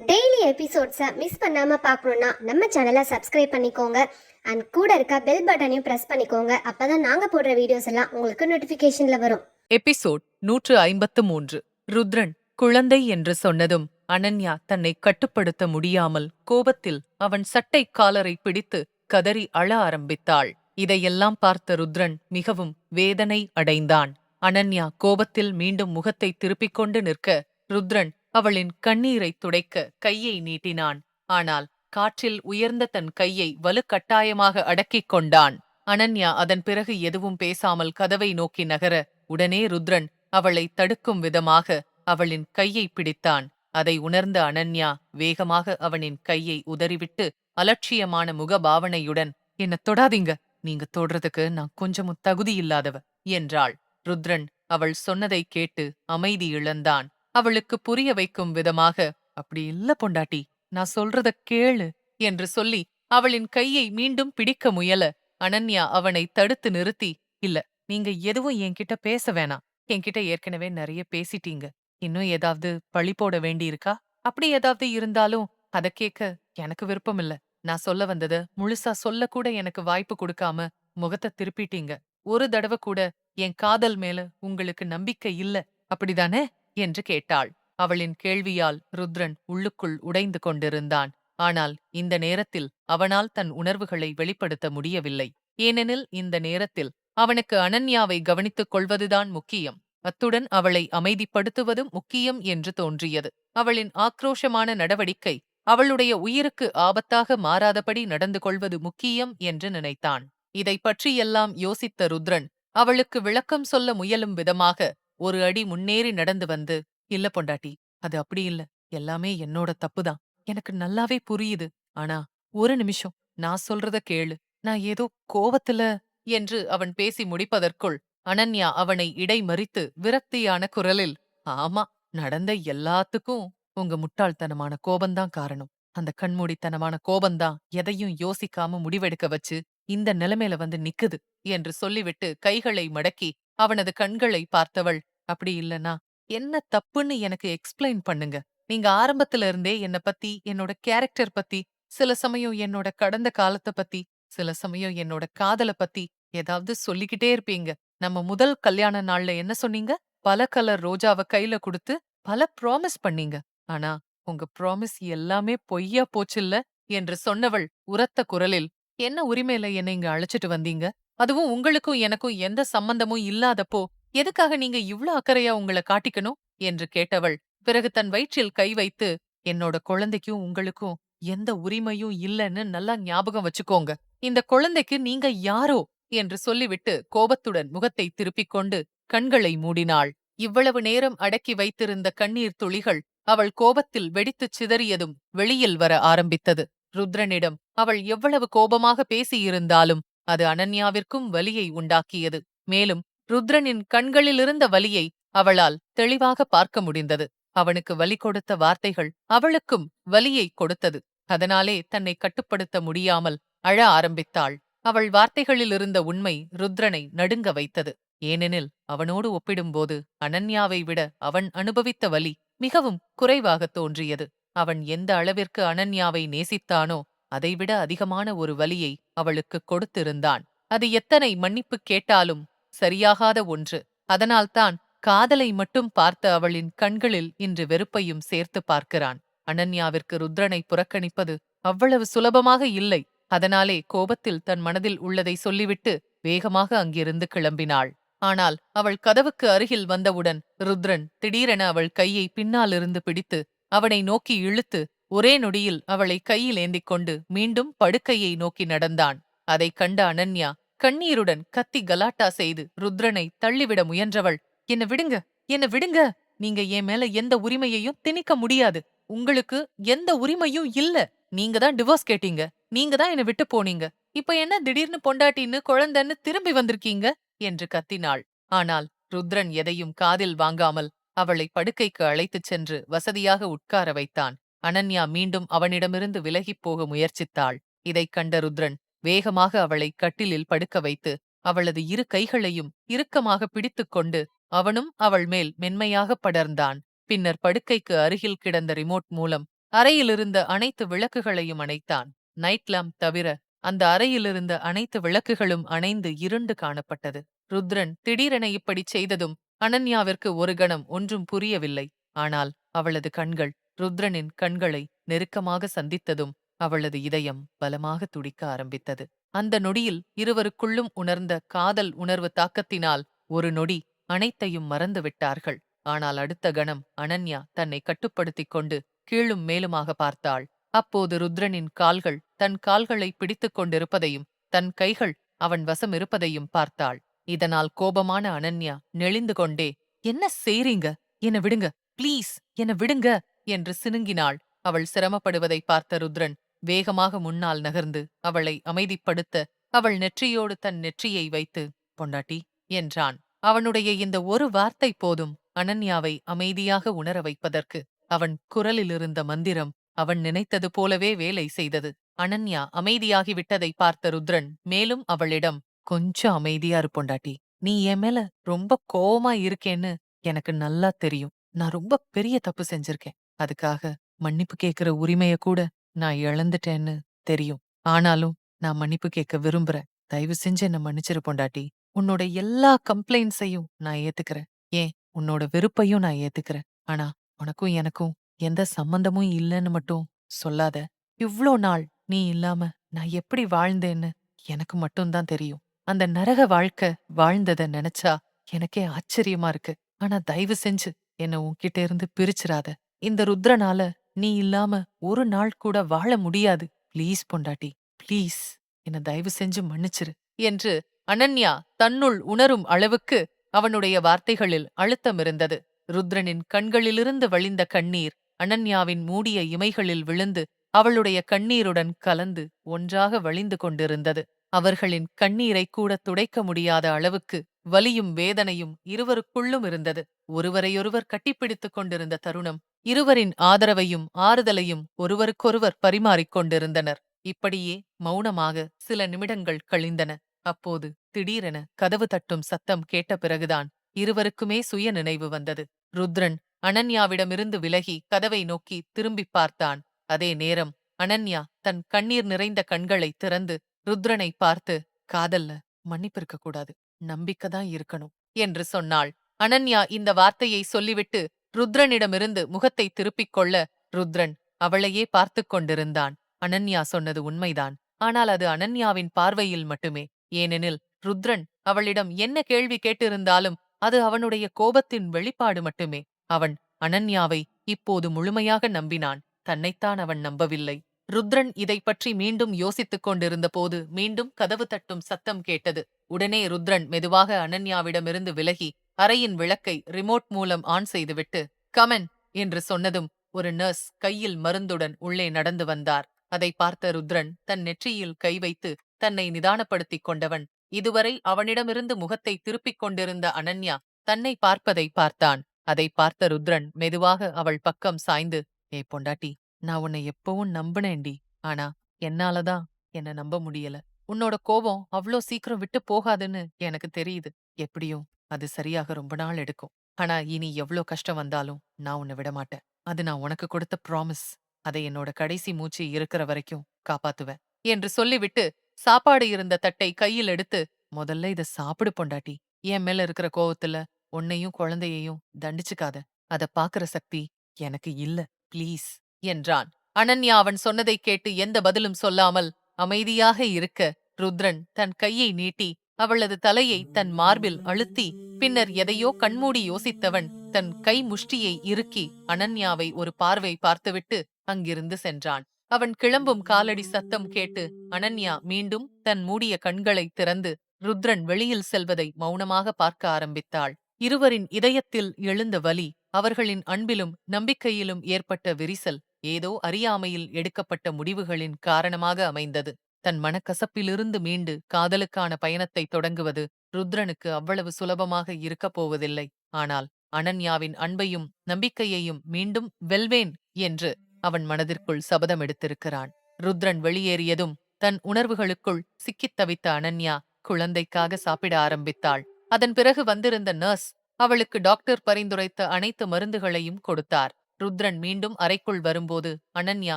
Daily எபிசோட்ஸை miss பண்ணாம பார்க்கணுன்னா நம்ம சேனலை சப்ஸ்கிரைப் பண்ணிக்கோங்க. அண்ட் கூட இருக்க பெல் பட்டனையும் ப்ரெஸ் பண்ணிக்கோங்க. அப்பதான் நாங்க போடுற வீடியோஸ் எல்லாம் உங்களுக்கு நோட்டிஃபிகேஷனில் வரும். எபிசோட் நூற்று ஐம்பத்து மூன்று. ருத்ரன் குழந்தை என்று சொன்னதும் அனன்யா தன்னை கட்டுப்படுத்த முடியாமல் கோபத்தில் அவன் சட்டை காலரை பிடித்து கதறி அழ ஆரம்பித்தாள். இதையெல்லாம் பார்த்த ருத்ரன் மிகவும் வேதனை அடைந்தான். அனன்யா கோபத்தில் மீண்டும் முகத்தை திருப்பிக் கொண்டு நிற்க ருத்ரன் அவளின் கண்ணீரைத் துடைக்க கையை நீட்டினான். ஆனால் காற்றில் உயர்ந்த தன் கையை வலுக்கட்டாயமாக அடக்கிக் கொண்டான். அனன்யா அதன் பிறகு எதுவும் பேசாமல் கதவை நோக்கி நகர உடனே ருத்ரன் அவளை தடுக்கும் விதமாக அவளின் கையை பிடித்தான். அதை உணர்ந்த அனன்யா வேகமாக அவனின் கையை உதறிவிட்டு அலட்சியமான முகபாவனையுடன் என்ன தொடாதீங்க. நீங்க தொடுறதுக்கு நான் கொஞ்சமும் தகுதி இல்லாதவ என்றாள். ருத்ரன் அவள் சொன்னதைக் கேட்டு அமைதி இழந்தான். அவளுக்கு புரிய வைக்கும் விதமாக அப்படி இல்ல பொண்டாட்டி நான் சொல்றத கேளு என்று சொல்லி அவளின் கையை மீண்டும் பிடிக்க முயல அனன்யா அவனை தடுத்து நிறுத்தி இல்ல நீங்க எதுவும் என்கிட்ட பேச வேணாம். என்கிட்ட ஏற்கனவே நிறைய பேசிட்டீங்க. இன்னும் ஏதாவது பழி போட வேண்டியிருக்கா? அப்படி ஏதாவது இருந்தாலும் அத கேட்க எனக்கு விருப்பம் இல்ல. நான் சொல்ல வந்தத முழுசா சொல்ல கூட எனக்கு வாய்ப்பு கொடுக்காம முகத்தை திருப்பிட்டீங்க. ஒரு தடவை கூட என் காதல் மேல உங்களுக்கு நம்பிக்கை இல்ல. அப்படிதானே? என்று கேட்டாள். அவளின் கேள்வியால் ருத்ரன் உள்ளுக்குள் உடைந்து கொண்டிருந்தான். ஆனால் இந்த நேரத்தில் அவனால் தன் உணர்வுகளை வெளிப்படுத்த முடியவில்லை. ஏனெனில் இந்த நேரத்தில் அவனுக்கு அனன்யாவை கவனித்துக் கொள்வதுதான் முக்கியம். அத்துடன் அவளை அமைதிப்படுத்துவதும் முக்கியம் என்று தோன்றியது. அவளின் ஆக்ரோஷமான நடவடிக்கை அவளுடைய உயிருக்கு ஆபத்தாக மாறாதபடி நடந்து கொள்வது முக்கியம் என்று நினைத்தான். இதை பற்றியெல்லாம் யோசித்த ருத்ரன் அவளுக்கு விளக்கம் சொல்ல முயலும் விதமாக ஒரு அடி முன்னேறி நடந்து வந்து இல்ல பொண்டாட்டி அது அப்படி இல்ல. எல்லாமே என்னோட தப்புதான் எனக்கு நல்லாவே புரியுது. ஆனா ஒரு நிமிஷம் நான் சொல்றத கேளு. நான் ஏதோ கோவத்துல என்று அவன் பேசி முடிப்பதற்குள் அனன்யா அவனை இடைமறித்து விரக்தியான குரலில் ஆமா நடந்த எல்லாத்துக்கும் உங்க முட்டாள்தனமான கோபந்தான் காரணம். அந்த கண்மூடித்தனமான கோபந்தான் எதையும் யோசிக்காம முடிவெடுக்க வச்சு இந்த நிலைமையில வந்து நிக்குது என்று சொல்லிவிட்டு கைகளை மடக்கி அவனது கண்களை பார்த்தவள் அப்படி இல்லனா என்ன தப்புன்னு எனக்கு எக்ஸ்பிளைன் பண்ணுங்க. நீங்க ஆரம்பத்துல இருந்தே என்ன பத்தி என்னோட கேரக்டர் பத்தி சில சமயம் என்னோட கடந்த காலத்தை பத்தி சில சமயம் என்னோட காதல பத்தி ஏதாவது சொல்லிக்கிட்டே இருப்பீங்க. நம்ம முதல் கல்யாண நாள்ல என்ன சொன்னீங்க? பல கலர் ரோஜாவ கையில கொடுத்து பல ப்ராமிஸ் பண்ணீங்க. ஆனா உங்க ப்ராமிஸ் எல்லாமே பொய்யா போச்சுல்ல என்று சொன்னவள் உரத்த குரலில் என்ன உரிமையில என்னை இங்க அழைச்சிட்டு வந்தீங்க? அதுவும் உங்களுக்கும் எனக்கும் எந்த சம்பந்தமும் இல்லாதப்போ எதுக்காக நீங்க இவ்ளோ அக்கறையா உங்களை காட்டிக்கணும்? என்று கேட்டவள். பிறகு தன் வயிற்றில் கை வைத்து என்னோட குழந்தைக்கும் உங்களுக்கும் எந்த உரிமையும் இல்லைன்னு நல்லா ஞாபகம் வச்சுக்கோங்க. இந்த குழந்தைக்கு நீங்க யாரோ? என்று சொல்லிவிட்டு கோபத்துடன் முகத்தை திருப்பிக் கொண்டு கண்களை மூடினாள். இவ்வளவு நேரம் அடக்கி வைத்திருந்த கண்ணீர் துளிகள் அவள் கோபத்தில் வெடித்துச் சிதறியதும் வெளியில் வர ஆரம்பித்தது. ருத்ரனிடம் அவள் எவ்வளவு கோபமாக பேசியிருந்தாலும் அது அனன்யாவிற்கும் வலியை உண்டாக்கியது. மேலும் ருத்ரனின் கண்களிலிருந்த வலியை அவளால் தெளிவாக பார்க்க முடிந்தது. அவனுக்கு வலி கொடுத்த வார்த்தைகள் அவளுக்கும் வலியை கொடுத்தது. அதனாலே தன்னை கட்டுப்படுத்த முடியாமல் அழ ஆரம்பித்தாள். அவள் வார்த்தைகளிலிருந்த உண்மை ருத்ரனை நடுங்க வைத்தது. ஏனெனில் அவனோடு ஒப்பிடும்போது அனன்யாவை விட அவன் அனுபவித்த வலி மிகவும் குறைவாகத் தோன்றியது. அவன் எந்த அளவிற்கு அனன்யாவை நேசித்தானோ அதைவிட அதிகமான ஒரு வலியை அவளுக்கு கொடுத்திருந்தான். அது எத்தனை மன்னிப்பு கேட்டாலும் சரியாகாத ஒன்று. அதனால்தான் காதலை மட்டும் பார்த்த அவளின் கண்களில் இன்று வெறுப்பையும் சேர்த்து பார்க்கிறான். அனன்யாவிற்கு ருத்ரனை புறக்கணிப்பது அவ்வளவு சுலபமாக இல்லை. அதனாலே கோபத்தில் தன் மனதில் உள்ளதை சொல்லிவிட்டு வேகமாக அங்கிருந்து கிளம்பினாள். ஆனால் அவள் கதவுக்கு அருகில் வந்தவுடன் ருத்ரன் திடீரென அவள் கையை பின்னாலிருந்து பிடித்து அவனை நோக்கி இழுத்து ஒரே நொடியில் அவளை கையில் ஏந்திக் கொண்டு மீண்டும் படுக்கையை நோக்கி நடந்தான். அதைக் கண்ட அனன்யா கண்ணீருடன் கத்தி கலாட்டா செய்து ருத்ரனை தள்ளிவிட முயன்றவள் என்ன விடுங்க என்ன விடுங்க நீங்க என் மேல எந்த உரிமையையும் திணிக்க முடியாது. உங்களுக்கு எந்த உரிமையும் இல்ல. நீங்க தான் டிவோர்ஸ் கேட்டீங்க. நீங்க தான் என்ன விட்டு போனீங்க. இப்ப என்ன திடீர்னு பொண்டாட்டின்னு குழந்தைன்னு திரும்பி வந்திருக்கீங்க? என்று கத்தினாள். ஆனால் ருத்ரன் எதையும் காதில் வாங்காமல் அவளை படுக்கைக்கு அழைத்துச் சென்று வசதியாக உட்கார வைத்தான். அனன்யா மீண்டும் அவனிடமிருந்து விலகிப் போக முயற்சித்தாள். இதைக் கண்ட ருத்ரன் வேகமாக அவளை கட்டிலில் படுக்க வைத்து அவளது இரு கைகளையும் இறுக்கமாக பிடித்துக் கொண்டு அவனும் அவள் மேல் மென்மையாக படர்ந்தான். பின்னர் படுக்கைக்கு அருகில் கிடந்த ரிமோட் மூலம் அறையிலிருந்த அனைத்து விளக்குகளையும் அணைத்தான். நைட் லேம்ப் தவிர அந்த அறையிலிருந்த அனைத்து விளக்குகளும் அணைந்து இருண்டு காணப்பட்டது. ருத்ரன் திடீரென இப்படிச் செய்ததும் அனன்யாவிற்கு ஒரு கணம் ஒன்றும் புரியவில்லை. ஆனால் அவளது கண்கள் ருத்ரனின் கண்களை நெருக்கமாக சந்தித்ததும் அவளது இதயம் பலமாக துடிக்க ஆரம்பித்தது. அந்த நொடியில் இருவருக்குள்ளும் உணர்ந்த காதல் உணர்வு தாக்கத்தினால் ஒரு நொடி அனைத்தையும் மறந்து விட்டார்கள். ஆனால் அடுத்த கணம் அனன்யா தன்னை கட்டுப்படுத்திக் கொண்டு கீழும் மேலுமாக பார்த்தாள். அப்போது ருத்ரனின் கால்கள் தன் கால்களை பிடித்துக் கொண்டிருப்பதையும் தன் கைகள் அவன் வசம் இருப்பதையும் பார்த்தாள். இதனால் கோபமான அனன்யா நெளிந்து கொண்டே என்ன செய்றீங்க? என்ன விடுங்க. ப்ளீஸ் என்ன விடுங்க என்று சினுங்கினாள். அவள் சிரமப்படுவதை பார்த்த ருத்ரன் வேகமாக முன்னால் நகர்ந்து அவளை அமைதிப்படுத்த அவள் நெற்றியோடு தன் நெற்றியை வைத்து பொண்டாட்டி என்றான். அவனுடைய இந்த ஒரு வார்த்தை போதும் அனன்யாவை அமைதியாக உணர வைப்பதற்கு அவன் குரலிலிருந்த மந்திரம் அவன் நினைத்தது போலவே வேலை செய்தது. அனன்யா அமைதியாகிவிட்டதை பார்த்த ருத்ரன் மேலும் அவளிடம் கொஞ்சம் அமைதியா இருப்பொண்டாட்டி நீ என் மேல ரொம்ப கோவமா இருக்கேன்னு எனக்கு நல்லா தெரியும். நான் ரொம்ப பெரிய தப்பு செஞ்சிருக்கேன். அதுக்காக மன்னிப்பு கேக்குற உரிமைய கூட நான் இழந்துட்டேன்னு தெரியும். ஆனாலும் நான் மன்னிப்பு கேட்க விரும்புறேன். தயவு செஞ்சு என்ன மன்னிச்சிரு பொண்டாட்டி. உன்னோட எல்லா கம்ப்ளைண்ட்ஸையும் நான் ஏத்துக்கிறேன். ஏன்? உன்னோட வெறுப்பையும் நான் ஏத்துக்கிறேன். ஆனா உனக்கும் எனக்கும் எந்த சம்பந்தமும் இல்லைன்னு மட்டும் சொல்லாத. இவ்ளோ நாள் நீ இல்லாம நான் எப்படி வாழ்ந்தேன்னு எனக்கு மட்டும்தான் தெரியும். அந்த நரக வாழ்க்கை வாழ்ந்தத நினைச்சா எனக்கே ஆச்சரியமா இருக்கு. ஆனா தயவு செஞ்சு என்ன உன்கிட்ட இருந்து பிரிச்சிராத இந்த ருத்ரனால நீ இல்லாம ஒரு நாள் கூட வாழ முடியாது. ப்ளீஸ் பொண்டாட்டி ப்ளீஸ். என்ன தயவு செஞ்சு மன்னிச்சிரு என்று அனன்யா தன்னுள் உணரும் அளவுக்கு அவனுடைய வார்த்தைகளில் அழுத்தம் இருந்தது. ருத்ரனின் கண்களிலிருந்து வழிந்த கண்ணீர் அனன்யாவின் மூடிய இமைகளில் விழுந்து அவளுடைய கண்ணீருடன் கலந்து ஒன்றாக வழிந்து கொண்டிருந்தது. அவர்களின் கண்ணீரை கூட துடைக்க முடியாத அளவுக்கு வலியும் வேதனையும் இருவருக்குள்ளும் இருந்தது. ஒருவரையொருவர் கட்டிப்பிடித்துக் கொண்டிருந்த தருணம் இருவரின் ஆதரவையும் ஆறுதலையும் ஒருவருக்கொருவர் பரிமாறிக் கொண்டிருந்தனர். இப்படியே மௌனமாக சில நிமிடங்கள் கழிந்தன. அப்போது திடீரென கதவு தட்டும் சத்தம் கேட்ட பிறகுதான் இருவருக்குமே சுய நினைவு வந்தது. ருத்ரன் அனன்யாவிடமிருந்து விலகி கதவை நோக்கி திரும்பிப் பார்த்தான். அதே நேரம் அனன்யா தன் கண்ணீர் நிறைந்த கண்களை திறந்து ருத்ரனை பார்த்து காதல்ல மன்னிப்பிருக்க கூடாது. நம்பிக்கைதான் இருக்கணும் என்று சொன்னாள். அனன்யா இந்த வார்த்தையை சொல்லிவிட்டு ருத்ரனிடமிருந்து முகத்தை திருப்பிக் கொள்ள ருத்ரன் அவளையே பார்த்துக் கொண்டிருந்தான். அனன்யா சொன்னது உண்மைதான். ஆனால் அது அனன்யாவின் பார்வையில் மட்டுமே. ஏனெனில் ருத்ரன் அவளிடம் என்ன கேள்வி கேட்டிருந்தாலும் அது அவனுடைய கோபத்தின் வெளிப்பாடு மட்டுமே. அவன் அனன்யாவை இப்போது முழுமையாக நம்பினான். தன்னைத்தான் அவன் நம்பவில்லை. ருத்ரன் இதை பற்றி மீண்டும் யோசித்துக் கொண்டிருந்த போது மீண்டும் கதவு தட்டும் சத்தம் கேட்டது. உடனே ருத்ரன் மெதுவாக அனன்யாவிடமிருந்து விலகி அறையின் விளக்கை ரிமோட் மூலம் ஆன் செய்துவிட்டு கமன் என்று சொன்னதும் ஒரு நர்ஸ் கையில் மருந்துடன் உள்ளே நடந்து வந்தார். அதை பார்த்த ருத்ரன் தன் நெற்றியில் கை வைத்து தன்னை நிதானப்படுத்திக் கொண்டவன். இதுவரை அவனிடமிருந்து முகத்தை திருப்பிக் கொண்டிருந்த அனன்யா தன்னை பார்ப்பதை பார்த்தான். அதை பார்த்த ருத்ரன் மெதுவாக அவள் பக்கம் சாய்ந்து ஏ பொண்டாட்டி நான் உன்னை எப்பவும் நம்பினேன்டி. ஆனா என்னாலதான் என்ன நம்ப முடியல. உன்னோட கோபம் அவ்ளோ சீக்கிரம் விட்டு போகாதுன்னு எனக்கு தெரியுது. எப்படியும் அது சரியாக ரொம்ப நாள் எடுக்கும். ஆனா இனி எவ்ளோ கஷ்டம் வந்தாலும் நான் உன்னை விடமாட்டேன் அது நான் உனக்கு கொடுத்த ப்ராமிஸ் அதை என்னோட கடைசி மூச்சு இருக்கிற வரைக்கும் காப்பாத்துவேன் என்று சொல்லிவிட்டு சாப்பாடு இருந்த தட்டை கையில் எடுத்து முதல்ல இத சாப்பிடு பொண்டாட்டி. என் மேல இருக்கிற கோவத்துல உன்னையும் குழந்தையையும் தண்டிச்சுக்காத. அத பாக்குற சக்தி எனக்கு இல்ல. ப்ளீஸ் என்றான். அனன்யா அவன் சொன்னதைக் கேட்டு எந்த பதிலும் சொல்லாமல் அமைதியாக இருக்க ருத்ரன் தன் கையை நீட்டி அவளது தலையை தன் மார்பில் அழுத்தி பின்னர் எதையோ கண்மூடி யோசித்தவன் தன் கை முஷ்டியை இறுக்கி அனன்யாவை ஒரு பார்வை பார்த்துவிட்டு அங்கிருந்து சென்றான். அவன் கிளம்பும் காலடி சத்தம் கேட்டு அனன்யா மீண்டும் தன் மூடிய கண்களை திறந்து ருத்ரன் வெளியில் செல்வதை மௌனமாக பார்க்க ஆரம்பித்தாள். இருவரின் இதயத்தில் எழுந்த வலி அவர்களின் அன்பிலும் நம்பிக்கையிலும் ஏற்பட்ட விரிசல் ஏதோ அறியாமையில் எடுக்கப்பட்ட முடிவுகளின் காரணமாக அமைந்தது. தன் மனக்கசப்பிலிருந்து மீண்டு காதலுக்கான பயணத்தை தொடங்குவது ருத்ரனுக்கு அவ்வளவு சுலபமாக இருக்கப் போவதில்லை. ஆனால் அனன்யாவின் அன்பையும் நம்பிக்கையையும் மீண்டும் வெல்வேன் என்று அவன் மனதிற்குள் சபதம் எடுத்திருக்கிறான். ருத்ரன் வெளியேறியதும் தன் உணர்வுகளுக்குள் சிக்கித் தவித்த அனன்யா குழந்தைக்காக சாப்பிட ஆரம்பித்தாள். அதன் பிறகு வந்திருந்த நர்ஸ் அவளுக்கு டாக்டர் பரிந்துரைத்த அனைத்து மருந்துகளையும் கொடுத்தார். ருத்ரன் மீண்டும் அறைக்குள் வரும்போது அனன்யா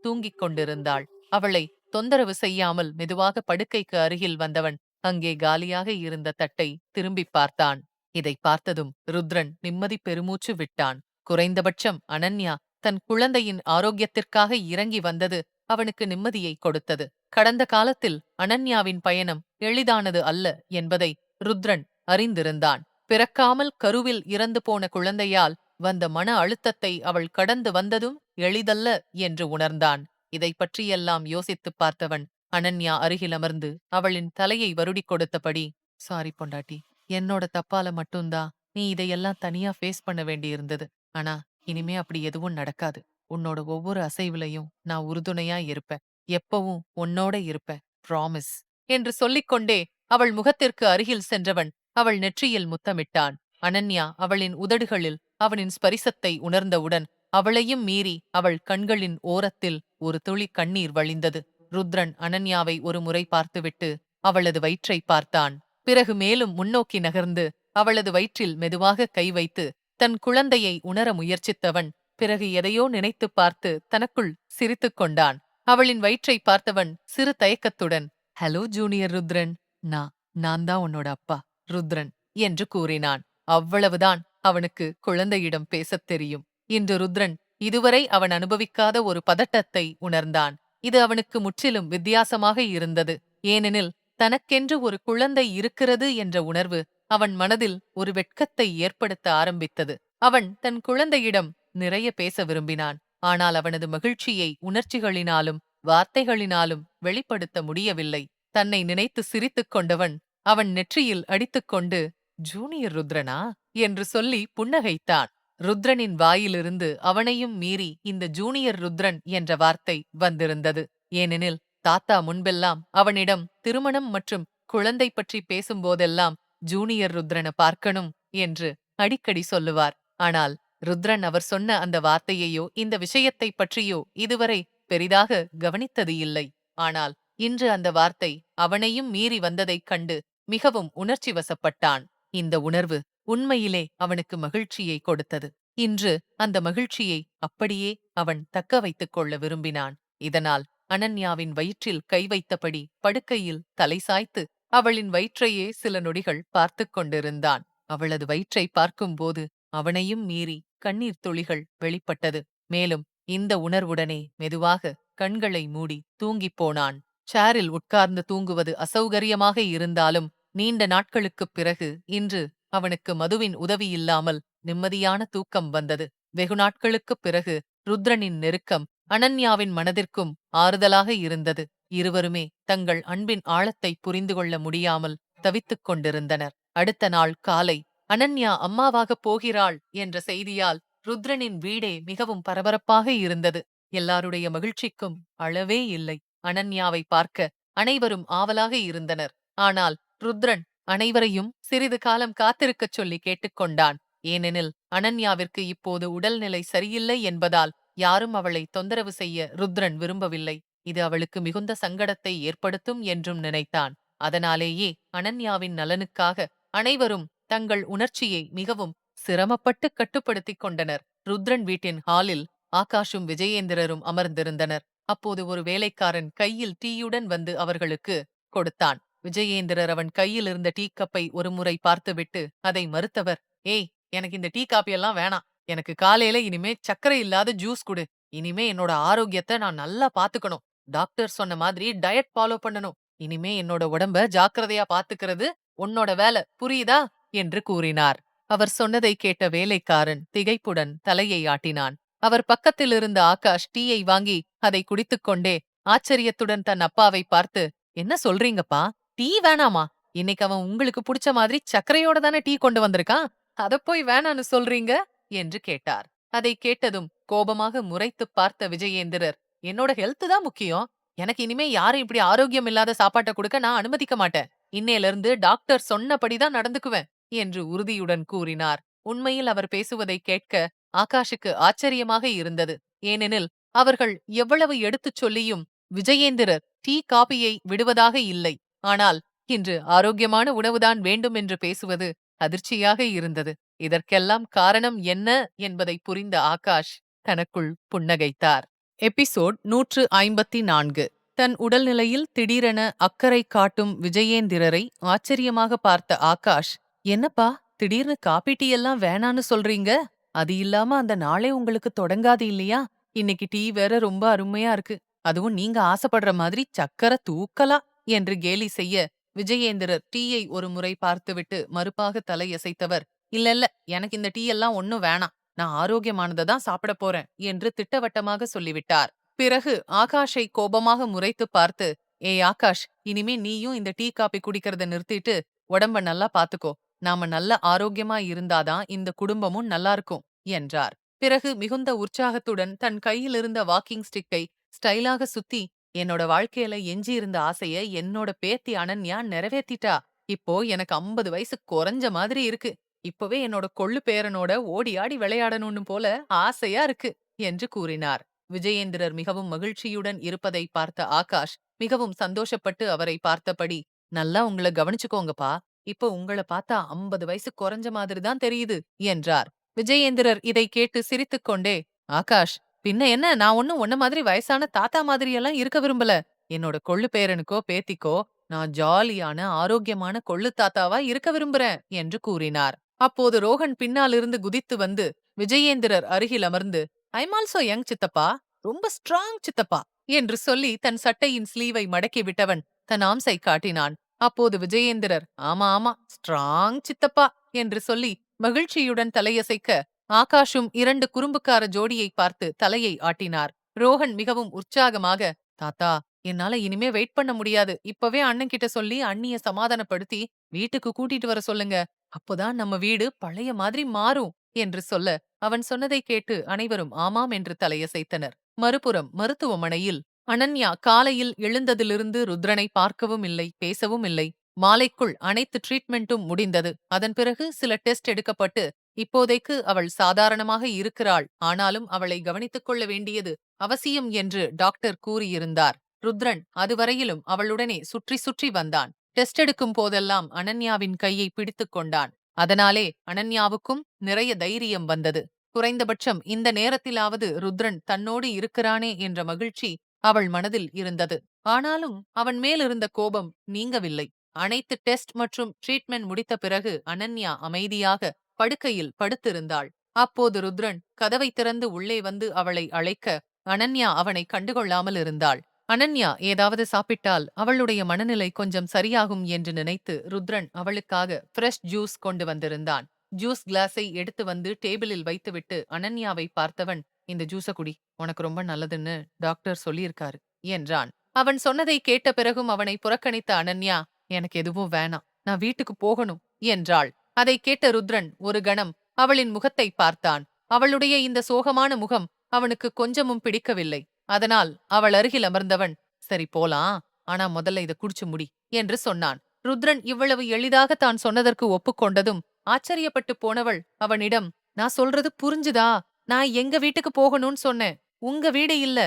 தூங்கிக் கொண்டிருந்தாள். அவளை தொந்தரவு செய்யாமல் மெதுவாக படுக்கைக்கு அருகில் வந்தவன் அங்கே காலியாக இருந்த தட்டை திரும்பிப் பார்த்தான். இதை பார்த்ததும் ருத்ரன் நிம்மதி பெருமூச்சு விட்டான். குறைந்தபட்சம் அனன்யா தன் குழந்தையின் ஆரோக்கியத்திற்காக இறங்கி வந்தது அவனுக்கு நிம்மதியை கொடுத்தது. கடந்த காலத்தில் அனன்யாவின் பயணம் எளிதானது அல்ல என்பதை ருத்ரன் அறிந்திருந்தான். பிறக்காமல் கருவில் இறந்து போன குழந்தையால் வந்த மன அழுத்தத்தை அவள் கடந்து வந்ததும் எளிதல்ல என்று உணர்ந்தான். இதை பற்றியெல்லாம் யோசித்துப் பார்த்தவன் அனன்யா அருகில் அமர்ந்து அவளின் தலையை வருடிக் கொடுத்தபடி சாரி பொண்டாட்டி என்னோட தப்பால மட்டும்தான் நீ இதையெல்லாம் தனியா ஃபேஸ் பண்ண வேண்டியிருந்தது. ஆனா இனிமே அப்படி எதுவும் நடக்காது. உன்னோட ஒவ்வொரு அசைவுலையும் நான் உறுதுணையா இருப்பேன். எப்பவும் உன்னோட இருப்பேன். ப்ராமிஸ் என்று சொல்லிக்கொண்டே அவள் முகத்திற்கு அருகில் சென்றவன் அவள் நெற்றியில் முத்தமிட்டான். அனன்யா அவளின் உதடுகளில் அவனின் ஸ்பரிசத்தை உணர்ந்தவுடன் அவளையும் மீறி அவள் கண்களின் ஓரத்தில் ஒரு துளி கண்ணீர் வழிந்தது. ருத்ரன் அனன்யாவை ஒரு முறை பார்த்துவிட்டு அவளது வயிற்றை பார்த்தான். பிறகு மேலும் முன்னோக்கி நகர்ந்து அவளது வயிற்றில் மெதுவாக கை வைத்து தன் குழந்தையை உணர முயற்சித்தவன் பிறகு எதையோ நினைத்துப் பார்த்து தனக்குள் சிரித்துக் கொண்டான். அவளின் வயிற்றை பார்த்தவன் சிறு தயக்கத்துடன் ஹலோ ஜூனியர் ருத்ரன் நான் நான் தான் உன்னோட அப்பா ருத்ரன் என்று கூறினான். அவ்வளவுதான் அவனுக்கு குழந்தையிடம் பேசத் தெரியும். இன்று ருத்ரன் இதுவரை அவன் அனுபவிக்காத ஒரு பதட்டத்தை உணர்ந்தான். இது அவனுக்கு முற்றிலும் வித்தியாசமாக இருந்தது. ஏனெனில் தனக்கென்று ஒரு குழந்தை இருக்கிறது என்ற உணர்வு அவன் மனதில் ஒரு வெட்கத்தை ஏற்படுத்த ஆரம்பித்தது. அவன் தன் குழந்தையிடம் நிறைய பேச விரும்பினான். ஆனால் அவனது மகிழ்ச்சியை உணர்ச்சிகளினாலும் வார்த்தைகளினாலும் வெளிப்படுத்த முடியவில்லை. தன்னை நினைத்து சிரித்துக் கொண்டவன் அவன் நெற்றியில் அடித்துக்கொண்டு ஜூனியர் ருத்ரனா? என்று சொல்லி புன்னகைத்தான். ருத்ரனின் வாயிலிருந்து அவனையும் மீறி இந்த ஜூனியர் ருத்ரன் என்ற வார்த்தை வந்திருந்தது. ஏனெனில் தாத்தா முன்பெல்லாம் அவனிடம் திருமணம் மற்றும் குழந்தை பற்றி பேசும்போதெல்லாம் ஜூனியர் ருத்ரனை பார்க்கணும் என்று அடிக்கடி சொல்லுவார். ஆனால் ருத்ரன் அவர் சொன்ன அந்த வார்த்தையையோ இந்த விஷயத்தைப் பற்றியோ இதுவரை பெரிதாக கவனித்தது இல்லை. ஆனால் இன்று அந்த வார்த்தை அவனையும் மீறி வந்ததைக் கண்டு மிகவும் உணர்ச்சி வசப்பட்டான் இந்த உணர்வு உண்மையிலே அவனுக்கு மகிழ்ச்சியை கொடுத்தது. இன்று அந்த மகிழ்ச்சியை அப்படியே அவன் தக்க வைத்துக் கொள்ள விரும்பினான். இதனால் அனன்யாவின் வயிற்றில் கை வைத்தபடி படுக்கையில் தலை சாய்த்து அவளின் வயிற்றையே சில நொடிகள் பார்த்துக் கொண்டிருந்தான். அவளது வயிற்றை பார்க்கும்போது அவனையும் மீறி கண்ணீர் துளிகள் வெளிப்பட்டது. மேலும் இந்த உணர்வுடனே மெதுவாக கண்களை மூடி தூங்கிப் போனான். சேரில் உட்கார்ந்து தூங்குவது அசௌகரியமாக இருந்தாலும் நீண்ட நாட்களுக்குப் பிறகு இன்று அவனுக்கு மதுவின் உதவியில்லாமல் நிம்மதியான தூக்கம் வந்தது. வெகு நாட்களுக்குப் பிறகு ருத்ரனின் நெருக்கம் அனன்யாவின் மனதிற்கும் ஆறுதலாக இருந்தது. இருவருமே தங்கள் அன்பின் ஆழத்தை புரிந்து கொள்ள முடியாமல் தவித்துக் கொண்டிருந்தனர். அடுத்த நாள் காலை அனன்யா அம்மாவாகப் போகிறாள் என்ற செய்தியால் ருத்ரனின் வீடே மிகவும் பரபரப்பாக இருந்தது. எல்லாருடைய மகிழ்ச்சிக்கும் அளவே இல்லை. அனன்யாவை பார்க்க அனைவரும் ஆவலாக இருந்தனர். ஆனால் ருத்ரன் அனைவரையும் சிறிது காலம் காத்திருக்கச் சொல்லி கேட்டுக்கொண்டான். ஏனெனில் அனன்யாவிற்கு இப்போது உடல்நிலை சரியில்லை என்பதால் யாரும் அவளை தொந்தரவு செய்ய ருத்ரன் விரும்பவில்லை. இது அவளுக்கு மிகுந்த சங்கடத்தை ஏற்படுத்தும் என்றும் நினைத்தான். அதனாலேயே அனன்யாவின் நலனுக்காக அனைவரும் தங்கள் உணர்ச்சியை மிகவும் சிரமப்பட்டு கட்டுப்படுத்திக் கொண்டனர். ருத்ரன் வீட்டின் ஹாலில் ஆகாஷும் விஜயேந்திரரும் அமர்ந்திருந்தனர். அப்போது ஒரு வேலைக்காரன் கையில் டீயுடன் வந்து அவர்களுக்கு கொடுத்தான். விஜயேந்திரர் அவன் கையில் இருந்த டீ கப்பை ஒருமுறை பார்த்துவிட்டு அதை மறுத்தவர். ஏய் எனக்கு இந்த டீ காப்பியெல்லாம் வேணாம். எனக்கு காலையில இனிமே சர்க்கரை இல்லாத ஜூஸ் குடு. இனிமே என்னோட ஆரோக்கியத்தை நான் நல்லா பாத்துக்கணும். டாக்டர் சொன்ன மாதிரி டயட் ஃபாலோ பண்ணணும். இனிமே என்னோட உடம்ப ஜாக்கிரதையா பாத்துக்கிறது உன்னோட வேலை. புரியுதா? என்று கூறினார். அவர் சொன்னதை கேட்ட வேலைக்காரன் திகைப்புடன் தலையை ஆட்டினான். அவர் பக்கத்தில் இருந்த ஆகாஷ் டீயை வாங்கி அதை குடித்துக்கொண்டே ஆச்சரியத்துடன் தன் அப்பாவை பார்த்து என்ன சொல்றீங்கப்பா? டீ வேணாமா? இன்னைக்கு அவன் உங்களுக்கு புடிச்ச மாதிரி சர்க்கரையோட தானே டீ கொண்டு வந்திருக்கான்? அத போய் வேணான்னு சொல்றீங்க? என்று கேட்டார். அதை கேட்டதும் கோபமாக முறைத்துப் பார்த்த விஜயேந்திரர் என்னோட ஹெல்த் தான் முக்கியம். எனக்கு இனிமே யாரும் இப்படி ஆரோக்கியம் இல்லாத சாப்பாட்டை கொடுக்க நான் அனுமதிக்க மாட்டேன். இன்னையில இருந்து டாக்டர் சொன்னபடிதான் நடந்துக்குவேன் என்று உறுதியுடன் கூறினார். உண்மையில் அவர் பேசுவதை கேட்க ஆகாஷுக்கு ஆச்சரியமாக இருந்தது. ஏனெனில் அவர்கள் எவ்வளவு எடுத்துச் சொல்லியும் விஜயேந்திரர் டீ காபியை விடுவதாக இல்லை. ஆனால் இன்று ஆரோக்கியமான உணவுதான் வேண்டும் என்று பேசுவது அதிர்ச்சியாக இருந்தது. இதற்கெல்லாம் காரணம் என்ன என்பதை புரிந்த ஆகாஷ் தனக்குள் புன்னகைத்தார். எபிசோட் நூற்று ஐம்பத்தி நான்கு தன் உடல்நிலையில் திடீரென அக்கறை காட்டும் விஜயேந்திரரை ஆச்சரியமாக பார்த்த ஆகாஷ் என்னப்பா திடீர்னு காபி டீ எல்லாம் வேணான்னு சொல்றீங்க? அது இல்லாம அந்த நாளே உங்களுக்கு தொடங்காது இல்லையா? இன்னைக்கு டீ வேற ரொம்ப அருமையா இருக்கு. அதுவும் நீங்க ஆசைப்படுற மாதிரி சக்கரை தூக்கலா? என்று கேலி செய்ய விஜயேந்திரர் டீயை ஒரு முறை பார்த்துவிட்டு மறுப்பாக தலையசைத்தவர் இல்லல்ல எனக்கு இந்த டீ எல்லாம் ஒன்னும் வேணாம். நான் ஆரோக்கியமானதை தான் சாப்பிட போறேன் என்று திட்டவட்டமாக சொல்லிவிட்டார். பிறகு ஆகாஷை கோபமாக முறைத்து பார்த்து ஏய் ஆகாஷ் இனிமே நீயும் இந்த டீ காபி குடிக்கிறத நிறுத்திட்டு உடம்ப நல்லா பாத்துக்கோ. நாம நல்ல ஆரோக்கியமா இருந்தாதான் இந்த குடும்பமும் நல்லா இருக்கும் என்றார். பிறகு மிகுந்த உற்சாகத்துடன் தன் கையிலிருந்த வாக்கிங் ஸ்டிக்கை ஸ்டைலாக சுத்தி என்னோட வாழ்க்கையில எஞ்சி இருந்த ஆசைய என்னோட பேத்தி அனன்யா நிறைவேத்திட்டா. இப்போ எனக்கு ஐம்பது வயசு குறைஞ்ச மாதிரி இருக்கு. இப்பவே என்னோட கொள்ளு பேரனோட ஓடியாடி விளையாடணும்னு போல ஆசையா இருக்கு என்று கூறினார். விஜயேந்திரர் மிகவும் மகிழ்ச்சியுடன் இருப்பதை பார்த்த ஆகாஷ் மிகவும் சந்தோஷப்பட்டு அவரை பார்த்தபடி நல்லா உங்களை கவனிச்சுக்கோங்கப்பா. இப்போ உங்கள பார்த்தா ஐம்பது வயசு குறைஞ்ச மாதிரி தான் தெரியுது என்றார். விஜயேந்திரர் இதை கேட்டு சிரித்துக்கொண்டே ஆகாஷ் பின்ன என்ன? நான் ஒன்னும் உன்ன மாதிரி வயசான தாத்தா மாதிரியெல்லாம் இருக்க விரும்பல. என்னோட கொள்ளு பேரனுக்கோ பேத்திக்கோ நான் ஜாலியான ஆரோக்கியமான கொள்ளு தாத்தாவா இருக்க விரும்புறேன் என்று கூறினார். அப்போது ரோகன் பின்னாலிருந்து குதித்து வந்து விஜயேந்திரர் அருகில் அமர்ந்து ஐம் ஆல்சோ யங் சித்தப்பா? ரொம்ப ஸ்ட்ராங் சித்தப்பா என்று சொல்லி தன் சட்டையின் ஸ்லீவை மடக்கி விட்டவன் தன் ஆம்சை காட்டினான். அப்போது விஜயேந்திரர் ஆமா ஆமா ஸ்ட்ராங் சித்தப்பா என்று சொல்லி மகிழ்ச்சியுடன் தலையசைக்க ஆகாஷும் இரண்டு குறும்புக்கார ஜோடியை பார்த்து தலையை ஆட்டினார். ரோஹன் மிகவும் உற்சாகமாக தாத்தா என்னால இனிமே வெயிட் பண்ண முடியாது. இப்பவே அண்ணன் கிட்ட சொல்லி அண்ணிய சமாதானப்படுத்தி வீட்டுக்கு கூட்டிட்டு வர சொல்லுங்க. அப்போதான் நம்ம வீடு பழைய மாதிரி மாறும் என்று சொல்ல அவன் சொன்னதை கேட்டு அனைவரும் ஆமாம் என்று தலையசைத்தனர். மறுபுறம் மருத்துவமனையில் அனன்யா காலையில் எழுந்ததிலிருந்து ருத்ரனை பார்க்கவும் இல்லை பேசவும் இல்லை. மாலைக்குள் அனைத்து ட்ரீட்மெண்ட்டும் முடிந்தது. அதன் பிறகு சில டெஸ்ட் எடுக்கப்பட்டு இப்போதைக்கு அவள் சாதாரணமாக இருக்கிறாள். ஆனாலும் அவளை கவனித்துக் கொள்ள வேண்டியது அவசியம் என்று டாக்டர் கூறியிருந்தார். ருத்ரன் அதுவரையிலும் அவளுடனே சுற்றி சுற்றி வந்தான். டெஸ்ட் எடுக்கும் போதெல்லாம் அனன்யாவின் கையை பிடித்துக் கொண்டான். அதனாலே அனன்யாவுக்கும் நிறைய தைரியம் வந்தது. குறைந்தபட்சம் இந்த நேரத்திலாவது ருத்ரன் தன்னோடு இருக்கிறானே என்ற மகிழ்ச்சி அவள் மனதில் இருந்தது. ஆனாலும் அவன் மேலிருந்த கோபம் நீங்கவில்லை. அனைத்து டெஸ்ட் மற்றும் ட்ரீட்மெண்ட் முடித்த பிறகு அனன்யா அமைதியாக படுக்கையில் படுத்திருந்தாள். அப்போது ருத்ரன் கதவை திறந்து உள்ளே வந்து அவளை அழைக்க அனன்யா அவனை கண்டுகொள்ளாமல் இருந்தாள். அனன்யா ஏதாவது சாப்பிட்டால் அவளுடைய மனநிலை கொஞ்சம் சரியாகும் என்று நினைத்து ருத்ரன் அவளுக்காக ஃப்ரெஷ் ஜூஸ் கொண்டு வந்திருந்தான். ஜூஸ் கிளாஸை எடுத்து வந்து டேபிளில் வைத்துவிட்டு அனன்யாவை பார்த்தவன் இந்த ஜூஸ குடி உனக்கு ரொம்ப நல்லதுன்னு டாக்டர் சொல்லியிருக்காரு என்றான். அவன் சொன்னதை கேட்ட பிறகும் அவனை புறக்கணித்த அனன்யா எனக்கு எதுவும் வேணாம் நான் வீட்டுக்கு போகணும் என்றாள். அதை கேட்ட ருத்ரன் ஒரு கணம் அவளின் முகத்தை பார்த்தான். அவளுடைய இந்த சோகமான முகம் அவனுக்கு கொஞ்சமும் பிடிக்கவில்லை. அதனால் அவள் அருகில் அமர்ந்தவன் சரி போலாம். ஆனா முதல்ல இத குடிச்சு முடி என்று சொன்னான். ருத்ரன் இவ்வளவு எளிதாக தான் சொன்னதற்கு ஒப்புக்கொண்டதும் ஆச்சரியப்பட்டு போனவள் அவனிடம் நான் சொல்றது புரிஞ்சுதா? நான் எங்க வீட்டுக்கு போகணும்னு சொன்னேன். உங்க வீடு இல்ல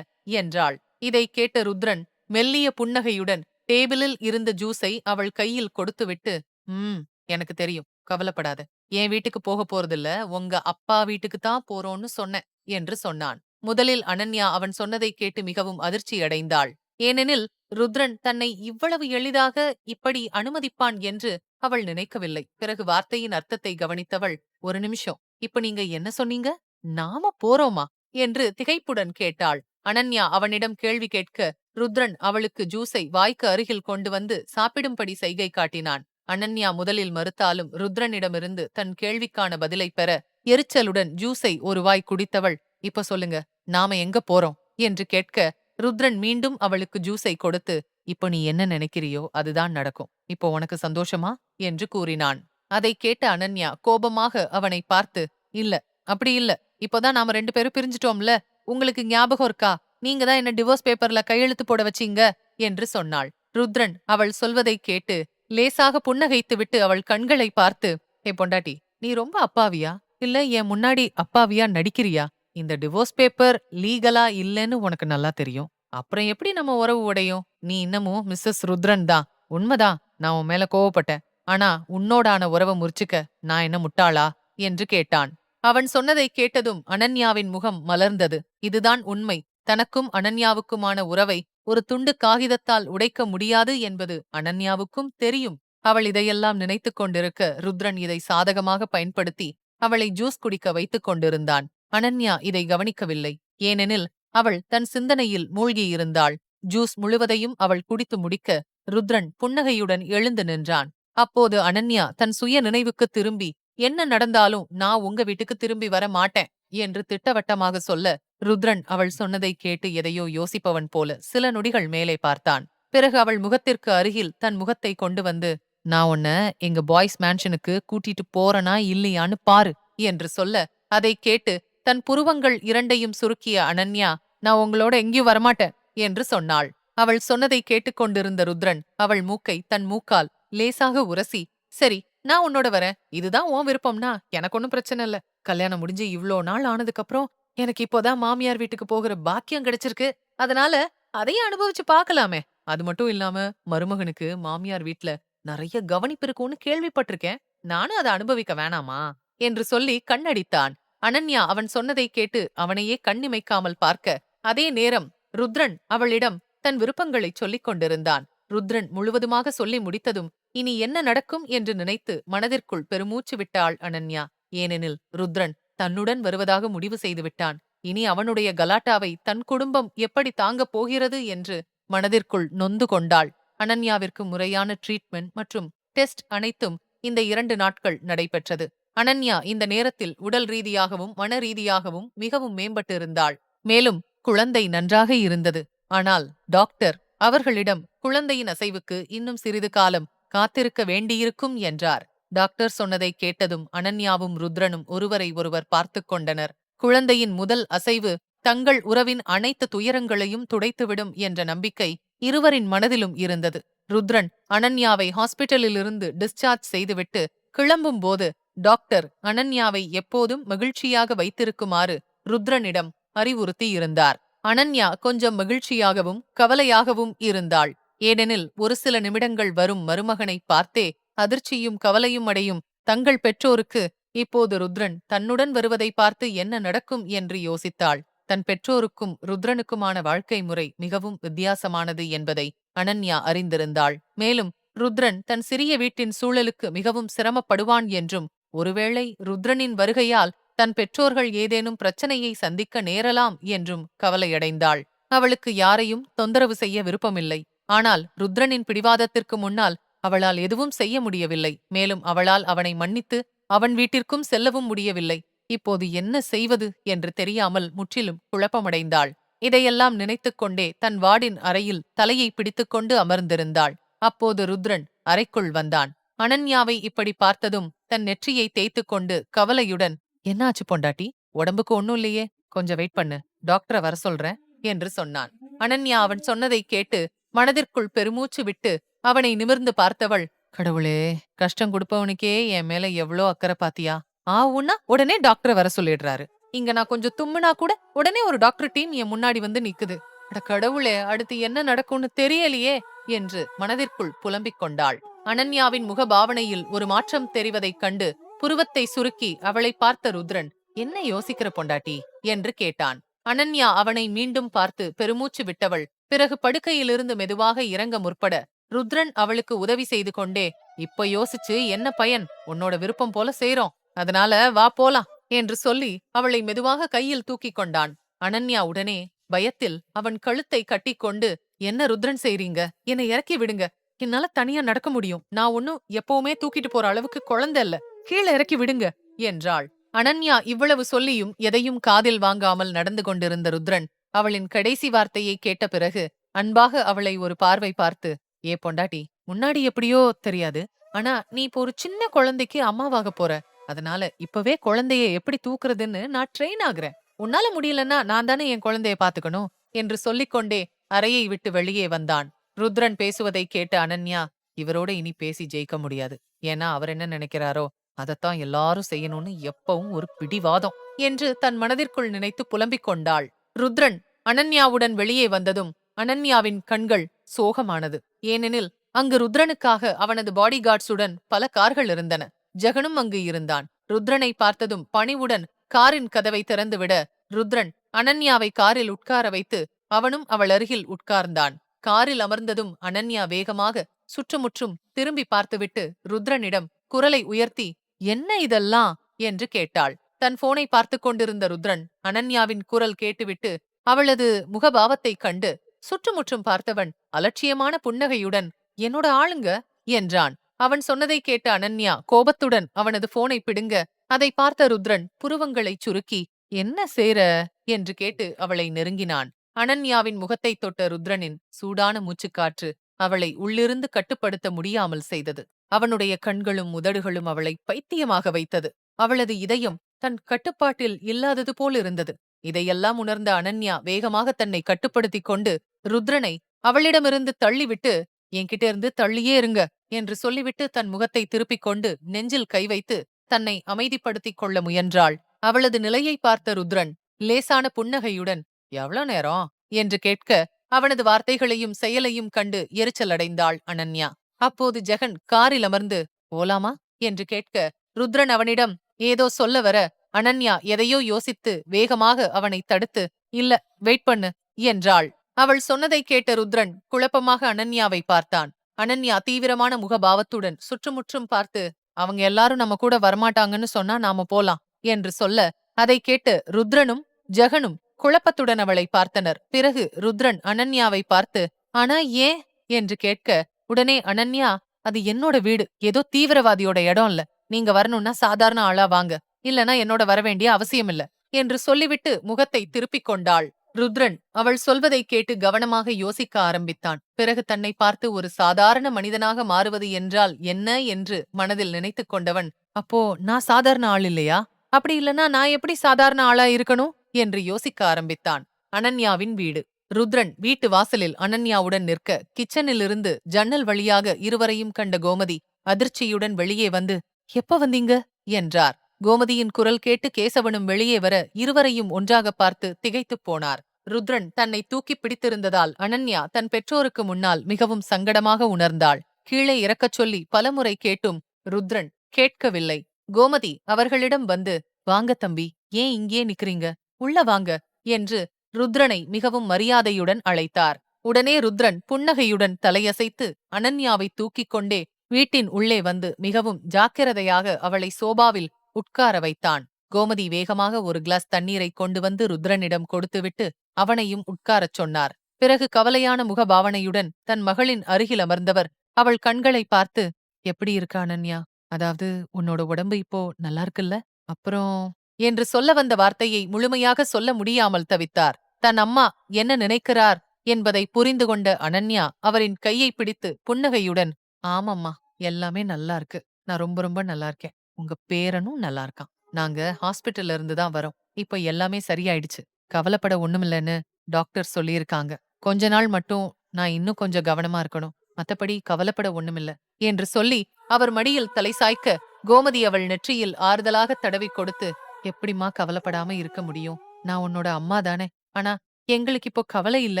என்றாள். இதை கேட்ட ருத்ரன் மெல்லிய புன்னகையுடன் டேபிளில் இருந்த ஜூஸை அவள் கையில் கொடுத்துவிட்டு ம் எனக்கு தெரியும். கவலைப்படாத. என் வீட்டுக்கு போக போறதில்ல. உங்க அப்பா வீட்டுக்கு தான் போறோம்னு சொன்னேன் என்று சொன்னான். முதலில் அனன்யா அவன் சொன்னதை கேட்டு மிகவும் அதிர்ச்சியடைந்தாள் ஏனெனில் ருத்ரன் தன்னை இவ்வளவு எளிதாக இப்படி அனுமதிப்பான் என்று அவள் நினைக்கவில்லை. பிறகு வார்த்தையின் அர்த்தத்தை கவனித்தவள் ஒரு நிமிஷம். இப்ப நீங்க என்ன சொன்னீங்க? நாம போறோமா? என்று திகைப்புடன் கேட்டாள். அனன்யா அவனிடம் கேள்வி கேட்க ருத்ரன் அவளுக்கு ஜூஸை வாய்க்கு அருகில் கொண்டு வந்து சாப்பிடும்படி செய்கை காட்டினான். அனன்யா முதலில் மறுத்தாலும் ருத்ரனிடமிருந்து தன் கேள்விக்கான பதிலை பெற எரிச்சலுடன் ஜூஸை ஒரு வாய் குடித்தவள் இப்ப சொல்லுங்க நாம எங்க போறோம்? என்று கேட்க ருத்ரன் மீண்டும் அவளுக்கு ஜூஸை கொடுத்து இப்போ நீ என்ன நினைக்கிறியோ அதுதான் நடக்கும். இப்போ உனக்கு சந்தோஷமா? என்று கூறினான். அதை கேட்ட அனன்யா கோபமாக அவனை பார்த்து இல்ல அப்படி இல்ல. இப்போதான் நாம ரெண்டு பேரும் பிரிஞ்சிட்டோம்ல. உங்களுக்கு ஞாபகம் இருக்கா? நீங்க தான் என்ன டிவோர்ஸ் பேப்பர்ல கையெழுத்து போட வச்சீங்க? என்று சொன்னாள். ருத்ரன் அவள் சொல்வதை கேட்டு லேசாக புன்னகைத்து விட்டு அவள் கண்களை பார்த்து ஏ பொண்டாட்டி நீ ரொம்ப அப்பாவியா? இல்ல என் முன்னாடி அப்பாவியா நடிக்கிறியா? இந்த டிவோர்ஸ் பேப்பர் லீகலா இல்லைன்னு உனக்கு நல்லா தெரியும். அப்புறம் எப்படி நம்ம உறவு உடையும்? நீ இன்னமும் மிஸ்ஸஸ் ருத்ரன் தான். உண்மைதான் நான் உன் மேல கோவப்பட்டேன். ஆனா உன்னோடான உறவை முறிச்சுக்க நான் என்ன முட்டாளா? என்று கேட்டான். அவன் சொன்னதை கேட்டதும் அனன்யாவின் முகம் மலர்ந்தது. இதுதான் உண்மை. தனக்கும் அனன்யாவுக்குமான உறவை ஒரு துண்டு காகிதத்தால் உடைக்க முடியாது என்பது அனன்யாவுக்கும் தெரியும். அவள் இதையெல்லாம் நினைத்துக் கொண்டிருக்க ருத்ரன் இதை சாதகமாக பயன்படுத்தி அவளை ஜூஸ் குடிக்க வைத்துக் கொண்டிருந்தான். அனன்யா இதை கவனிக்கவில்லை. ஏனெனில் அவள் தன் சிந்தனையில் மூழ்கியிருந்தாள். ஜூஸ் முழுவதையும் அவள் குடித்து முடிக்க ருத்ரன் புன்னகையுடன் எழுந்து நின்றான். அப்போது அனன்யா தன் சுய நினைவுக்கு திரும்பி என்ன நடந்தாலும் நான் உங்க வீட்டுக்கு திரும்பி வர மாட்டேன் என்று திட்டவட்டமாக சொல்ல ருத்ரன் அவள் சொன்னதை கேட்டு எதையோ யோசிப்பவன் போல சில நொடிகள் மேலே பார்த்தான். பிறகு அவள் முகத்திற்கு அருகில் தன் முகத்தை கொண்டு வந்து நான் உன்ன எங்க பாய்ஸ் மேன்ஷனுக்கு கூட்டிட்டு போறனா இல்லையான்னு பாரு என்று சொல்ல அதை கேட்டு தன் புருவங்கள் இரண்டையும் சுருக்கிய அனன்யா நான் உங்களோட எங்கேயும் வரமாட்டேன் என்று சொன்னாள். அவள் சொன்னதை கேட்டுக்கொண்டிருந்த ருத்ரன் அவள் மூக்கை தன் மூக்கால் லேசாக உரசி சரி நான் உன்னோட வரேன். இதுதான் உன் விருப்பம்னா எனக்கு ஒன்றும் பிரச்சனை இல்ல. கல்யாணம் முடிஞ்சு இவ்ளோ நாள் ஆனதுக்கு அப்புறம் எனக்கு இப்போதான் மாமியார் வீட்டுக்கு போகிற பாக்கியம் கிடைச்சிருக்கு. அதனால அதையும் அனுபவிச்சு பார்க்கலாமே. அது மட்டும் இல்லாம மருமகனுக்கு மாமியார் வீட்ல நிறைய கவனிப்பு இருக்கும்னு கேள்விப்பட்டிருக்கேன். நானும் அதை அனுபவிக்க வேணாமா? என்று சொல்லி கண்ணடித்தான். அனன்யா அவன் சொன்னதை கேட்டு அவனையே கண்ணிமைக்காமல் பார்க்க அதே நேரம் ருத்ரன் அவளிடம் தன் விருப்பங்களைச் சொல்லிக் கொண்டிருந்தான். ருத்ரன் முழுவதுமாக சொல்லி முடித்ததும் இனி என்ன நடக்கும் என்று நினைத்து மனதிற்குள் பெருமூச்சு விட்டாள் அனன்யா. ஏனெனில் ருத்ரன் தன்னுடன் வருவதாக முடிவு செய்துவிட்டான். இனி அவனுடைய கலாட்டாவை தன் குடும்பம் எப்படி தாங்கப் போகிறது என்று மனதிற்குள் நொந்து கொண்டாள். அனன்யாவிற்கு முறையான ட்ரீட்மெண்ட் மற்றும் டெஸ்ட் அனைத்தும் இந்த இரண்டு நாட்கள் நடைபெற்றது. அனன்யா இந்த நேரத்தில் உடல் ரீதியாகவும் மன ரீதியாகவும் மிகவும் மேம்பட்டிருந்தாள் மேலும் குழந்தை நன்றாக இருந்தது. ஆனால் டாக்டர் அவர்களிடம் குழந்தையின் அசைவுக்கு இன்னும் சிறிது காலம் காத்திருக்க வேண்டியிருக்கும் என்றார். டாக்டர் சொன்னதை கேட்டதும் அனன்யாவும் ருத்ரனும் ஒருவரை ஒருவர் பார்த்துக் கொண்டனர். குழந்தையின் முதல் அசைவு தங்கள் உறவின் அனைத்து துயரங்களையும் துடைத்துவிடும் என்ற நம்பிக்கை இருவரின் மனதிலும் இருந்தது. ருத்ரன் அனன்யாவை ஹாஸ்பிட்டலிலிருந்து டிஸ்சார்ஜ் செய்துவிட்டு கிளம்பும் போது டாக்டர் அனன்யாவை எப்போதும் மகிழ்ச்சியாக வைத்திருக்குமாறு ருத்ரனிடம் அறிவுறுத்தி இருந்தார் அனன்யா கொஞ்சம் மகிழ்ச்சியாகவும் கவலையாகவும் இருந்தாள். ஏனெனில் ஒரு சில நிமிடங்கள் வரும் மருமகனை பார்த்தே அதிர்ச்சியும் கவலையும் அடையும் தங்கள் பெற்றோருக்கு. இப்போது ருத்ரன் தன்னுடன் வருவதை பார்த்து என்ன நடக்கும் என்று யோசித்தாள். தன் பெற்றோருக்கும் ருத்ரனுக்குமான வாழ்க்கை முறை மிகவும் வித்தியாசமானது என்பதை அனன்யா அறிந்திருந்தாள். மேலும் ருத்ரன் தன் சிறிய வீட்டின் சூழலுக்கு மிகவும் சிரமப்படுவான் என்றும் ஒருவேளை ருத்ரனின் வருகையால் தன் பெற்றோர்கள் ஏதேனும் பிரச்சனையை சந்திக்க நேரலாம் என்றும் கவலையடைந்தாள். அவளுக்கு யாரையும் தொந்தரவு செய்ய விருப்பமில்லை. ஆனால் ருத்ரனின் பிடிவாதத்திற்கு முன்னால் அவளால் எதுவும் செய்ய முடியவில்லை. மேலும் அவளால் அவனை மன்னித்து அவன் வீட்டிற்கும் செல்லவும் முடியவில்லை. இப்போது என்ன செய்வது என்று தெரியாமல் முற்றிலும் குழப்பமடைந்தாள். இதையெல்லாம் நினைத்துக் கொண்டே தன் வார்டின் அறையில் தலையை பிடித்துக்கொண்டு அமர்ந்திருந்தாள். அப்போது ருத்ரன் அறைக்குள் வந்தான். அனன்யாவை இப்படி பார்த்ததும் தன் நெற்றியை தேய்த்துக் கொண்டு கவலையுடன் என்னாச்சு பொண்டாட்டி? உடம்புக்கு ஒண்ணும் இல்லையே. கொஞ்சம் வெயிட் பண்ணு. டாக்டரை வர சொல்றேன் என்று சொன்னான். அனன்யா அவன் சொன்னதை கேட்டு மனதிற்குள் பெருமூச்சு விட்டு அவனை நிமிர்ந்து பார்த்தவள் கடவுளே கஷ்டம் கொடுப்பவனுக்கே என் மேல எவ்வளோ அக்கறை பாத்தியா? ஆ உன்னா உடனே டாக்டரை வர சொல்லிடுறாரு. இங்க நான் கொஞ்சம் தும்முனா கூட உடனே ஒரு டாக்டர் டீம் என் முன்னாடி வந்து நிக்குது. அட கடவுளே அடுத்து என்ன நடக்கும்னு தெரியலையே! என்று மனதிற்குள் புலம்பிக் கொண்டாள். அனன்யாவின் முகபாவனையில் ஒரு மாற்றம் தெரிவதைக் கண்டு புருவத்தை சுருக்கி அவளை பார்த்த ருத்ரன் என்ன யோசிக்கிற பொண்டாட்டி? என்று கேட்டான். அனன்யா அவனை மீண்டும் பார்த்து பெருமூச்சு விட்டவள் பிறகு படுக்கையிலிருந்து மெதுவாக இறங்க முற்பட ருத்ரன் அவளுக்கு உதவி செய்து கொண்டே இப்ப யோசிச்சு என்ன பயன்? உன்னோட விருப்பம் போல செய்றோம். அதனால வா போலாம் என்று சொல்லி அவளை மெதுவாக கையில் தூக்கிக் கொண்டான். அனன்யா உடனே பயத்தில் அவன் கழுத்தை கட்டிக்கொண்டு என்ன ருத்ரன் செய்றீங்க? என்னை இறக்கி விடுங்க. என்னால தனியா நடக்க முடியும். நான் ஒன்னும் எப்பவுமே தூக்கிட்டு போற அளவுக்கு குழந்தை இல்ல. கீழே இறக்கி விடுங்க என்றாள். அனன்யா இவ்வளவு சொல்லியும் எதையும் காதில் வாங்காமல் நடந்து கொண்டிருந்த ருத்ரன் அவளின் கடைசி வார்த்தையை கேட்ட பிறகு அன்பாக அவளை ஒரு பார்வை பார்த்து ஏ பொண்டாட்டி முன்னாடி எப்படியோ தெரியாது. ஆனா நீ இப்போ ஒரு சின்ன குழந்தைக்கு அம்மாவாக போற. அதனால இப்பவே குழந்தைய எப்படி தூக்குறதுன்னு நான் ட்ரெயின் ஆகுறேன். உன்னால முடியலன்னா நான் தானே என் குழந்தைய பாத்துக்கணும் என்று சொல்லிக்கொண்டே அறையை விட்டு வெளியே வந்தான். ருத்ரன் பேசுவதை கேட்ட அனன்யா இவரோட இனி பேசி ஜெயிக்க முடியாது. ஏன்னா அவர் என்ன நினைக்கிறாரோ அதைத்தான் எல்லாரும் செய்யணும்னு எப்பவும் ஒரு பிடிவாதம் என்று தன் மனதிற்குள் நினைத்து புலம்பிக் கொண்டாள். ருத்ரன் அனன்யாவுடன் வெளியே வந்ததும் அனன்யாவின் கண்கள் சோகமானது. ஏனெனில் அங்கு ருத்ரனுக்காக அவனது பாடிகார்ட்ஸுடன் பல கார்கள் இருந்தன. ஜெகனும் அங்கு இருந்தான். ருத்ரனை பார்த்ததும் பணிவுடன் காரின் கதவை திறந்துவிட ருத்ரன் அனன்யாவை காரில் உட்கார வைத்து அவனும் அவள் அருகில் உட்கார்ந்தான். காரில் அமர்ந்ததும் அனன்யா வேகமாக சுற்றுமுற்றும் திரும்பி பார்த்துவிட்டு ருத்ரனிடம் குரலை உயர்த்தி என்ன இதெல்லாம்? என்று கேட்டாள். தன் போனை பார்த்துக் கொண்டிருந்த ருத்ரன் அனன்யாவின் குரல் கேட்டுவிட்டு அவளது முகபாவத்தைக் கண்டு சுற்றுமுற்றும் பார்த்தவன் அலட்சியமான புன்னகையுடன் என்னோட ஆளுங்க? என்றான். அவன் சொன்னதை கேட்ட அனன்யா கோபத்துடன் அவனது போனை பிடுங்க அதை பார்த்த ருத்ரன் புருவங்களைச் சுருக்கி என்ன சேர? என்று கேட்டு அவளை நெருங்கினான். அனன்யாவின் முகத்தைத் தொட்ட ருத்ரனின் சூடான மூச்சுக்காற்று அவளை உள்ளிருந்து கட்டுப்படுத்த முடியாமல் செய்தது. அவனுடைய கண்களும் உதடுகளும் அவளை பைத்தியமாக வைத்தது. அவளது இதயம் தன் கட்டுப்பாட்டில் இல்லாதது போல் இருந்தது. இதையெல்லாம் உணர்ந்த அனன்யா வேகமாக தன்னை கட்டுப்படுத்திக் கொண்டு ருத்ரனை அவளிடமிருந்து தள்ளிவிட்டு என்கிட்ட இருந்து தள்ளியே இருங்க என்று சொல்லிவிட்டு தன் முகத்தை திருப்பிக் கொண்டு நெஞ்சில் கை வைத்து தன்னை அமைதிப்படுத்திக் கொள்ள முயன்றாள். அவளது நிலையை பார்த்த ருத்ரன் லேசான புன்னகையுடன் எவ்வளவு நேரம்? என்று கேட்க அவனது வார்த்தைகளையும் செயலையும் கண்டு எரிச்சலடைந்தாள் அனன்யா. அப்போது ஜெகன் காரில் அமர்ந்து போலாமா? என்று கேட்க ருத்ரன் அவனிடம் ஏதோ சொல்ல வர அனன்யா எதையோ யோசித்து வேகமாக அவனை தடுத்து இல்ல வெயிட் பண்ணு என்றாள். அவள் சொன்னதை கேட்ட ருத்ரன் குழப்பமாக அனன்யாவை பார்த்தான். அனன்யா தீவிரமான முகபாவத்துடன் சுற்றுமுற்றும் பார்த்து அவங்க எல்லாரும் நம்ம கூட வரமாட்டாங்கன்னு சொன்னா நாம போலாம் என்று சொல்ல அதை கேட்டு ருத்ரனும் ஜெகனும் குழப்பத்துடன் அவளை பார்த்தனர். பிறகு ருத்ரன் அனன்யாவை பார்த்து ஆனா ஏன்? என்று கேட்க உடனே அனன்யா அது என்னோட வீடு. ஏதோ தீவிரவாதியோட இடம் இல்ல. நீங்க வரணும்னா சாதாரண ஆளா வாங்க. இல்லனா என்னோட வரவேண்டிய அவசியம் இல்ல என்று சொல்லிவிட்டு முகத்தை திருப்பிக் கொண்டாள். ருத்ரன் அவள் சொல்வதை கேட்டு கவனமாக யோசிக்க ஆரம்பித்தான். பிறகு தன்னை பார்த்து ஒரு சாதாரண மனிதனாக மாறுவது என்றால் என்ன என்று மனதில் நினைத்துக் கொண்டவன் அப்போ நான் சாதாரண ஆள் இல்லையா? அப்படி இல்லனா நான் எப்படி சாதாரண ஆளா இருக்கணும்? என்று யோசிக்க ஆரம்பித்தான். அனன்யாவின் வீடு. ருத்ரன் வீட்டு வாசலில் அனன்யாவுடன் நிற்க கிச்சனிலிருந்து ஜன்னல் வழியாக இருவரையும் கண்ட கோமதி அதிர்ச்சியுடன் வெளியே வந்து எப்ப வந்தீங்க? என்றார். கோமதியின் குரல் கேட்டு கேசவனும் வெளியே வர இருவரையும் ஒன்றாக பார்த்து திகைத்துப் போனார். ருத்ரன் தன்னை தூக்கி பிடித்திருந்ததால் அனன்யா தன் பெற்றோருக்கு முன்னால் மிகவும் சங்கடமாக உணர்ந்தாள். கீழே இறக்கச் சொல்லி பலமுறை கேட்டும் ருத்ரன் கேட்கவில்லை. கோமதி அவர்களிடம் வந்து வாங்க தம்பி ஏன் இங்கே நிக்கிறீங்க? உள்ள வாங்க என்று ருத்ரனை மிகவும் மரியாதையுடன் அழைத்தார். உடனே ருத்ரன் புன்னகையுடன் தலையசைத்து அனன்யாவை தூக்கிக் கொண்டே வீட்டின் உள்ளே வந்து மிகவும் ஜாக்கிரதையாக அவளை சோபாவில் உட்கார வைத்தான். கோமதி வேகமாக ஒரு கிளாஸ் தண்ணீரை கொண்டு வந்து ருத்ரனிடம் கொடுத்துவிட்டு அவனையும் உட்காரச் சொன்னார். பிறகு கவலையான முகபாவனையுடன் தன் மகளின் அருகில் அமர்ந்தவர் அவள் கண்களை பார்த்து எப்படி இருக்கா அனன்யா? அதாவது உன்னோட உடம்பு இப்போ நல்லா இருக்குல்ல? அப்புறம்? என்று சொல்ல வந்த வார்த்தையை முழுமையாக சொல்ல முடியாமல் தவித்தார். தன் அம்மா என்ன நினைக்கிறார்? என்பதை புரிந்து கொண்ட அனன்யா அவரின் கையை பிடித்து புன்னகையுடன் ஆமம்மா எல்லாமே நல்லா இருக்கு. நான் ரொம்ப ரொம்ப நல்லா இருக்கேன். உங்க பேரனும் நல்லா இருக்கான். நாங்க ஹாஸ்பிட்டல்ல இருந்து தான் வரோம். இப்ப எல்லாமே சரியாயிடுச்சு. கவலைப்பட ஒண்ணுமில்லன்னு டாக்டர் சொல்லியிருக்காங்க. கொஞ்ச நாள் மட்டும் நான் இன்னும் கொஞ்சம் கவனமா இருக்கணும். மத்தபடி கவலைப்பட ஒண்ணுமில்ல என்று சொல்லி அவர் மடியில் தலை சாய்க்க கோமதி அவள் நெற்றியில் ஆறுதலாக தடவி கொடுத்து எப்படிம்மா கவலைப்படாம இருக்க முடியும்? நான் உன்னோட அம்மா தானே. ஆனா எங்களுக்கு இப்போ கவலை இல்ல.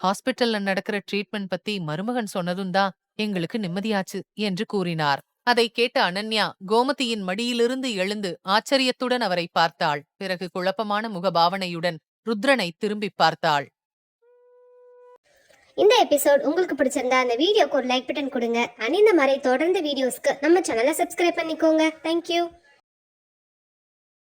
ஹாஸ்பிட்டல்ல நடக்கிற ட்ரீட்மெண்ட் பத்தி மருமகன் சொன்னதும் தான் எங்களுக்கு நிம்மதியாச்சு என்று கூறினார். அதை கேட்ட அனன்யா கோமதியின் மடியிலிருந்து எழுந்து ஆச்சரியத்துடன் அவரை பார்த்தாள். பிறகு குழப்பமான முகபாவனையுடன் ருத்ரனை திரும்பி பார்த்தாள். இந்த எபிசோட் உங்களுக்கு பிடிச்சிருந்தா அந்த வீடியோக்கு ஒரு லைக் பட்டன் கொடுங்க. அணிந்த இந்த மாதிரி தொடர்ந்து வீடியோஸ்க்கு நம்ம சேனலை சப்ஸ்கிரைப் பண்ணிக்கோங்க. தேங்க்யூ